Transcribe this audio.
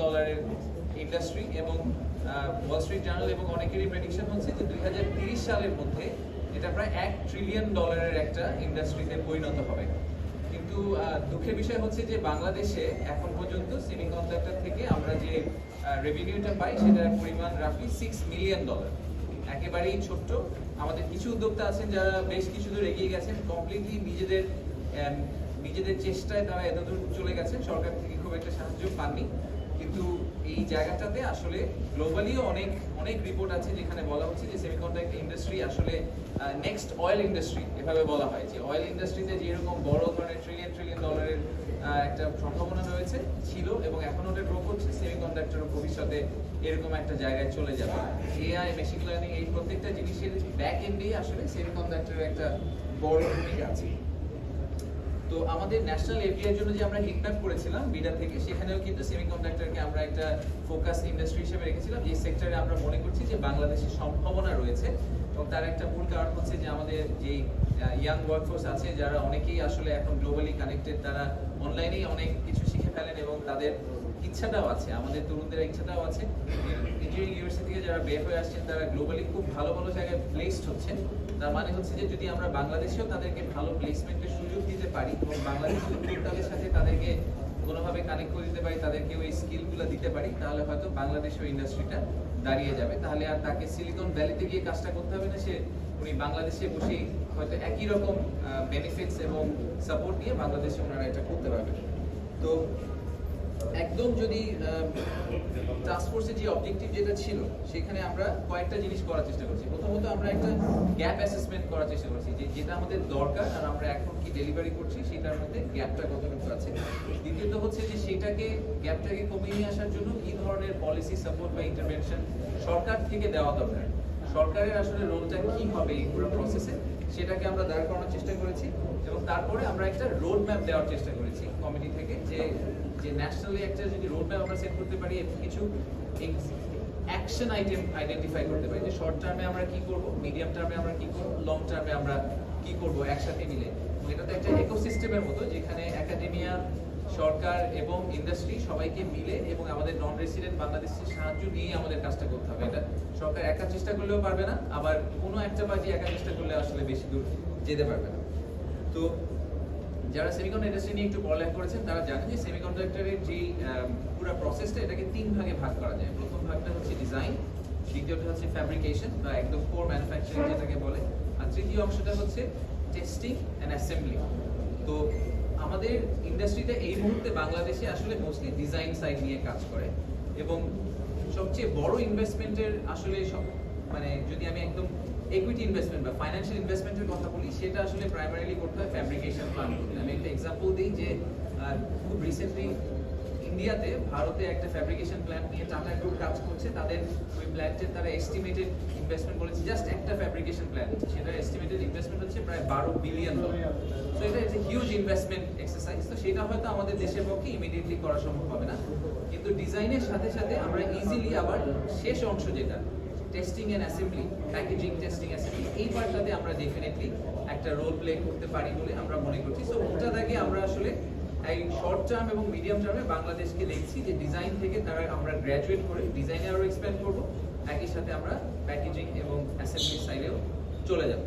ডলারের ইন্ডাস্ট্রি এবং Wall Street journal এবং অনেকেরই প্রেডিকশন হচ্ছে যে দুই সালের মধ্যে এটা প্রায় এক ট্রিলিয়ন ডলারের একটা ইন্ডাস্ট্রিতে পরিণত হবে। কিন্তু দুঃখের বিষয় হচ্ছে যে বাংলাদেশে এখন পর্যন্ত সেমিকন্ডাক্টর থেকে আমরা যে রেভিনিউটা পাই সেটার পরিমাণ রাফলি সিক্স মিলিয়ন ডলার একেবারেই ছোট্ট। আমাদের কিছু উদ্যোক্তা আছেন যারা বেশ কিছু দূর এগিয়ে গেছেন কমপ্লিটলি নিজেদের নিজেদের চেষ্টায় তারা এতদূর চলে গেছেন। সরকার থেকে খুব একটা সাহায্য পাননি। কিন্তু এই জায়গাটাতে আসলে গ্লোবালিও অনেক অনেক রিপোর্ট আছে যেখানে বলা হচ্ছে যে সেমিকন্ডাক্টর ইন্ডাস্ট্রি আসলে নেক্সট অয়েল ইন্ডাস্ট্রি এভাবে বলা হয় যে অয়েল ইন্ডাস্ট্রিতে যেরকম বড় ধরনের ট্রিলিয়ন ট্রিলিয়ন ডলারের একটা সম্ভাবনা রয়েছে, ছিল এবং এখন ওটা গ্রো করছে সেমিকন্ডাক্টর ভবিষ্যতে এরকম একটা জায়গায় চলে যাবে। এআই মেশিন লার্নিং এই প্রত্যেকটা জিনিসের ব্যাক এন্ডেই আসলে সেমিকন্ডাক্টরের একটা বড় ভূমিকা আছে। তো আমাদের ন্যাশনাল এপিআই জন্য যে আমরা হিটম্যাপ করেছিলাম বিডা থেকে, সেখানেও কিন্তু সেমিকন্ডাক্টরকে আমরা একটা ফোকাস ইন্ডাস্ট্রি হিসেবে রেখেছিলাম। যে সেক্টরে আমরা মনে করছি যে বাংলাদেশের সম্ভাবনা রয়েছে এবং তার একটা মূল কারণ হচ্ছে যে আমাদের যে ইয়াং ওয়ার্কফোর্স আছে, যারা অনেকেই আসলে এখন গ্লোবালি কানেক্টেড তারা অনলাইনেই অনেক কিছু ফেলেন এবং তাদের ইচ্ছাটাও আছে, আমাদের তরুণদের ইচ্ছাটাও আছে। ইঞ্জিনিয়ারিং ইউনিভার্সিটি থেকে যারা বের হয়ে আসছেন, তারা গ্লোবালি খুব ভালো ভালো জায়গায় প্লেসড হচ্ছেন। তার মানে হচ্ছে যে যদি আমরা বাংলাদেশেও তাদেরকে ভালো প্লেসমেন্টের সুযোগ দিতে পারি এবং বাংলাদেশের উদ্যোক্তাদের সাথে তাদেরকে কোনোভাবে কানেক্ট করে দিতে পারি তাদেরকে ওই স্কিলগুলো দিতে পারি, তাহলে হয়তো বাংলাদেশের ইন্ডাস্ট্রিটা দাঁড়িয়ে যাবে। তাহলে আর তাকে সিলিকন ভ্যালিতে গিয়ে কাজটা করতে হবে না, সে উনি বাংলাদেশে বসেই হয়তো একই রকম বেনিফিটস এবং সাপোর্ট নিয়ে বাংলাদেশে ওনারা এটা করতে পারবেন। তো একদম যদি টাস্কফোর্সের যে অবজেক্টিভ যেটা ছিল, সেখানে আমরা কয়েকটা জিনিস করার চেষ্টা করছি। প্রথমত আমরা একটা গ্যাপ অ্যাসেসমেন্ট করার চেষ্টা করছি, যে যেটা আমাদের দরকার আর আমরা এখন কি ডেলিভারি করছি, সেটার মধ্যে গ্যাপটা কতটুকু আছে। দ্বিতীয়ত হচ্ছে যে সেটাকে গ্যাপটাকে কমিয়ে নিয়ে আসার জন্য কি ধরনের পলিসি সাপোর্ট বা ইন্টারভেনশন সরকার থেকে দেওয়া দরকার? সরকারের আসলে রোলটা কি হবে এই পুরো প্রসেসে সেটাকে আমরা দাঁড় করানোর চেষ্টা করেছি এবং তারপরে আমরা একটা রোড ম্যাপ দেওয়ার চেষ্টা করেছি কমিটি থেকে যে যে ন্যাশনালি একটা যদি রোড ম্যাপ আমরা সেট করতে পারি কিছু অ্যাকশন আইটেম আইডেন্টিফাই করতে পারি। যে শর্ট টার্মে আমরা কি করব মিডিয়াম টার্মে আমরা কি করব লং টার্মে আমরা কি করব একসাথে মিলে। এটা তো একটা ইকোসিস্টেমের মতো যে সরকার এবং ইন্ডাস্ট্রি সবাইকে মিলে এবং আমাদের নন রেসিডেন্ট বাংলাদেশের সাহায্য নিয়ে আমাদের কাজটা করতে হবে। এটা সরকার একা চেষ্টা করলেও পারবে না, আবার কোনো একটা পার্টি একা চেষ্টা করলে আসলে বেশি দূর যেতে পারবে না। তো যারা সেমিকন ইন্ডাস্ট্রি নিয়ে একটু পড়ালেখা করেছেন, তারা জানেন যে সেমিকন্ডাক্টরের যে পুরো প্রসেসটা এটাকে তিন ভাগে ভাগ করা যায়। প্রথম ভাগটা হচ্ছে ডিজাইন দ্বিতীয়টা হচ্ছে ফ্যাব্রিকেশন বা একদম কোর ম্যানুফ্যাকচারিং যেটাকে বলে, আর তৃতীয় অংশটা হচ্ছে টেস্টিং অ্যান্ড অ্যাসেম্বলি তো আমাদের ইন্ডাস্ট্রিটা এই মুহূর্তে বাংলাদেশে আসলে মোস্টলি ডিজাইন সাইড নিয়ে কাজ করে। এবং সবচেয়ে বড় ইনভেস্টমেন্টের আসলে সব মানে যদি আমি একদম ইকুইটি ইনভেস্টমেন্ট বা ফাইন্যান্সিয়াল ইনভেস্টমেন্টের কথা বলি, সেটা আসলে প্রাইমারিলি করতে হয় ফ্যাব্রিকেশন প্ল্যান আমি একটা এক্সাম্পল দিই যে খুব রিসেন্টলি ইন্ডিয়াতে ভারতে একটা ফ্যাব্রিকেশন প্ল্যান নিয়ে টাটা গ্রুপ কাজ করছে। তাদের ওই প্ল্যান্টের তারা এস্টিমেটেড ইনভেস্টমেন্ট বলেছে জাস্ট একটা ফ্যাব্রিকেশন প্ল্যান সেটা এস্টিমেটেড ইনভেস্টমেন্ট হচ্ছে প্রায় বারো বিলিয়ন ডলার তো এটা ইজ হিউজ ইনভেস্টমেন্ট এক্সারসাইজ তো সেটা হয়তো আমাদের দেশের পক্ষে ইমিডিয়েটলি করা সম্ভব হবে না। কিন্তু ডিজাইনের সাথে সাথে আমরা ইজিলি আবার শেষ অংশ যেটা testing and assembly packaging testing assembly এই পার্টটাতে আমরা ডেফিনেটলি একটা রোল প্লে করতে পারি বলে আমরা মনে করছি। সো ওটা থেকে আমরা আসলে এই শর্ট টার্ম এবং মিডিয়াম টার্মে বাংলাদেশকে দেখছি যে ডিজাইন থেকে তারা আমরা গ্র্যাজুয়েট করে ডিজাইনে আরও এক্সপ্যান্ড করব। একই সাথে আমরা প্যাকেজিং এবং অ্যাসেম্বলি সাইডেও চলে যাব।